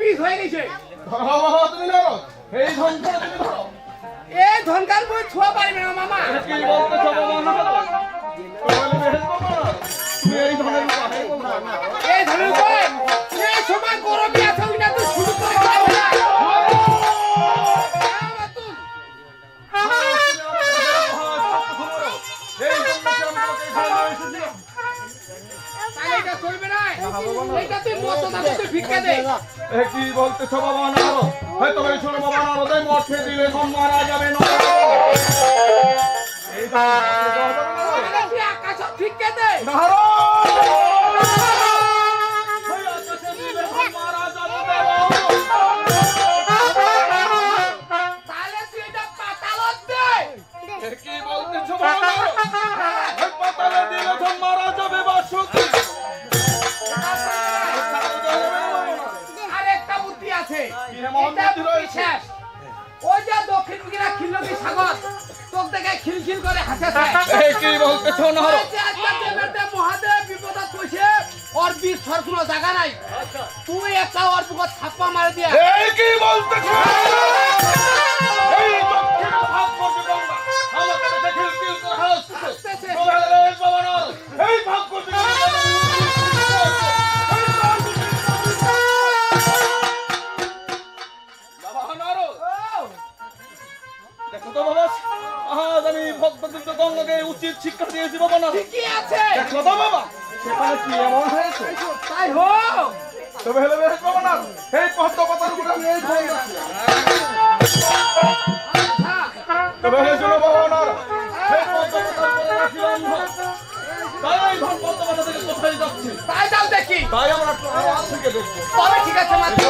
Piece হয়ে গেছে। তুমি ধরো এই ধ্বংস তুমি ধরো। এই ধনকার বই ছোয়া পারবে না মামা। কি তুমি এই এই এই সময় না শুরু করে দাও না কি বলতেছো বাবা না হয়তো শোনো বাবা না হৃদয় মঠে দিলে সব মারা যাবে না এই তো তাহলে তুই আকাশ বুদ্ধি বুদ্ধি রয়েছে? ওই যে দক্ষিণ মুখীরা খিল্লকি সাগর তোক দেখে খিলখিল করে হাসেছে। এ কি বলতেছো না ওই যে একটা দেবেতে মহাদেব বিপদত কইছে ওর বিষ সরকুনো জায়গা নাই। তুই একটা ওর বুকত ছাপ্পা মারি দিয়া। এই কি বলতেছো ভক্তযুক্ত গঙ্গাকে উচিত শিক্ষা দিয়েছি বাবা না? ঠিকই আছে। দেখো তো বাবা। সেখানে কি এমন হয়েছে? তাই হোক। তবে হেলে বেশ বাবা না। এই পদ্ম পাতার উপরে আমি এই তবে হেলে শোনো বাবা না। এই পদ্ম পাতার উপরে রাখি অন্ধ তাই এই ধন পদ্ম পাতা থেকে কোথায় যাচ্ছে? তাই যাও দেখি। তাই আমরা থেকে দেখব। তবে ঠিক আছে চলো।